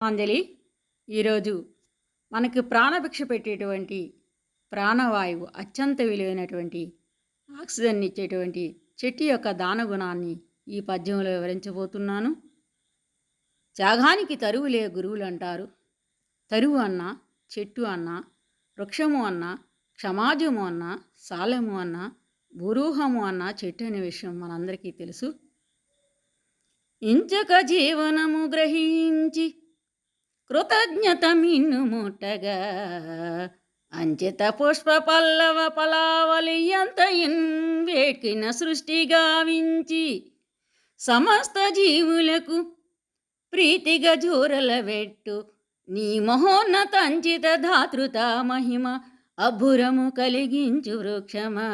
అంజలి ఈరోజు మనకి ప్రాణభిక్ష పెట్టేటువంటి ప్రాణవాయువు అత్యంత విలువైనటువంటి ఆక్సిజన్ ఇచ్చేటువంటి చెట్టు యొక్క దాన గుణాన్ని ఈ పద్యంలో వివరించబోతున్నాను. త్యాగానికి తరువులే గురువులు అంటారు. తరువు అన్న చెట్టు అన్న వృక్షము అన్న క్షమాజము అన్న సాలము అన్న భూరూహము అన్న చెట్టు అనే విషయం మనందరికీ తెలుసు. ఇంచక జీవనము గ్రహించి కృతజ్ఞత మిన్ను అంచిత పుష్ప పల్లవ పలావలి ఎంత వేకిన సృష్టి గావించి సమస్త జీవులకు ప్రీతిగా జూరల వెట్టు నీ మహోన్నత అంచిత ధాతృత మహిమ అభురము కలిగించు వృక్షమా.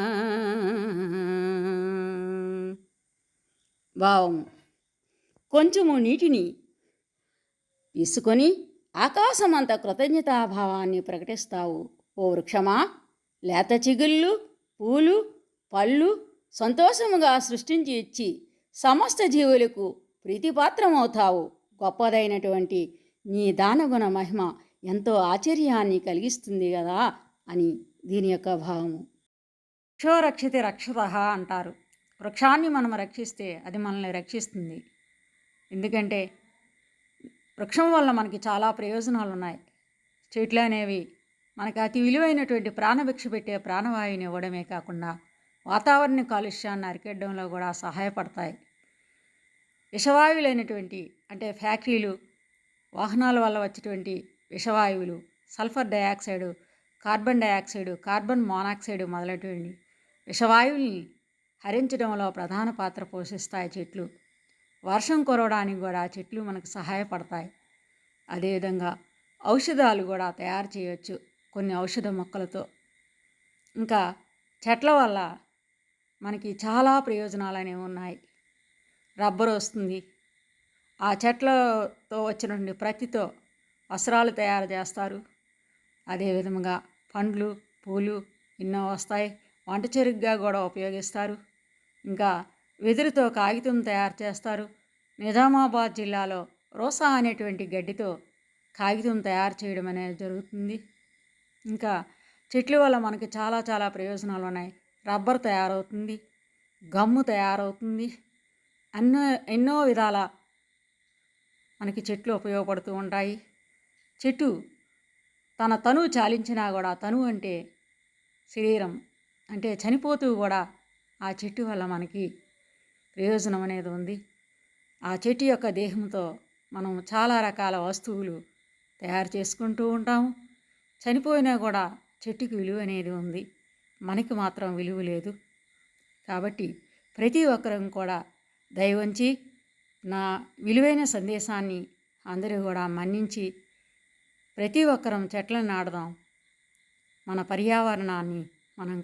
భావము కొంచెము నీటిని తీసుకొని ఆకాశమంత కృతజ్ఞతాభావాన్ని ప్రకటిస్తావు. ఓ వృక్షమా లేత చిగుళ్ళు పూలు పళ్ళు సంతోషముగా సృష్టించి ఇచ్చి సమస్త జీవులకు ప్రీతిపాత్రమవుతావు. గొప్పదైనటువంటి నీ దానగుణ మహిమ ఎంతో ఆశ్చర్యాన్ని కలిగిస్తుంది కదా అని దీని యొక్క భావము. వృక్షోరక్షితి రక్షత అంటారు. వృక్షాన్ని మనం రక్షిస్తే అది మనల్ని రక్షిస్తుంది. ఎందుకంటే వృక్షం వల్ల మనకి చాలా ప్రయోజనాలు ఉన్నాయి చెట్లు అనేవి మనకి అతి విలువైనటువంటి ప్రాణభిక్ష పెట్టే ప్రాణవాయువుని ఇవ్వడమే కాకుండా వాతావరణ కాలుష్యాన్ని అరికెట్టడంలో కూడా సహాయపడతాయి. విషవాయువులైనటువంటి అంటే ఫ్యాక్టరీలు వాహనాల వల్ల వచ్చేటువంటి విషవాయువులు sulphur dioxide carbon dioxide carbon monoxide మొదలైనటువంటి విషవాయువుల్ని హరించడంలో ప్రధాన పాత్ర పోషిస్తాయి చెట్లు. వర్షం కురవడానికి కూడా చెట్లు మనకు సహాయపడతాయి. అదేవిధంగా ఔషధాలు కూడా తయారు చేయవచ్చు కొన్ని ఔషధ మొక్కలతో. ఇంకా చెట్ల వల్ల మనకి చాలా ప్రయోజనాలు అనేవి ఉన్నాయి. రబ్బర్ వస్తుంది. ఆ చెట్లతో వచ్చినటువంటి ప్రతితో వస్త్రాలు తయారు చేస్తారు. అదేవిధంగా పండ్లు పూలు ఎన్నో వస్తాయి. వంట చెరుగ్గా కూడా ఉపయోగిస్తారు. ఇంకా వెదురుతో కాగితం తయారు చేస్తారు. నిజామాబాద్ జిల్లాలో రోసా అనేటువంటి గడ్డితో కాగితం తయారు చేయడం అనేది జరుగుతుంది. ఇంకా చెట్ల వల్ల మనకి చాలా చాలా ప్రయోజనాలు ఉన్నాయి. రబ్బర్ తయారవుతుంది. గమ్ము తయారవుతుంది. అన్నో ఎన్నో విధాల మనకి చెట్లు ఉపయోగపడుతూ ఉంటాయి. చెట్టు తన తనువు చాలించినా కూడా తనువు అంటే శరీరం అంటే చనిపోతూ కూడా ఆ చెట్టు వల్ల మనకి ప్రయోజనం అనేది ఉంది. ఆ చెట్టు యొక్క దేహంతో మనం చాలా రకాల వస్తువులు తయారు చేసుకుంటూ ఉంటాము చనిపోయినా కూడా చెట్టుకి విలువ అనేది ఉంది. మనకి మాత్రం విలువ లేదు. కాబట్టి ప్రతి ఒక్కరం కూడా దయవంచి నా విలువైన సందేశాన్ని అందరూ కూడా మన్నించి ప్రతి ఒక్కరం చెట్లను నాడదాం మన పర్యావరణాన్ని మనం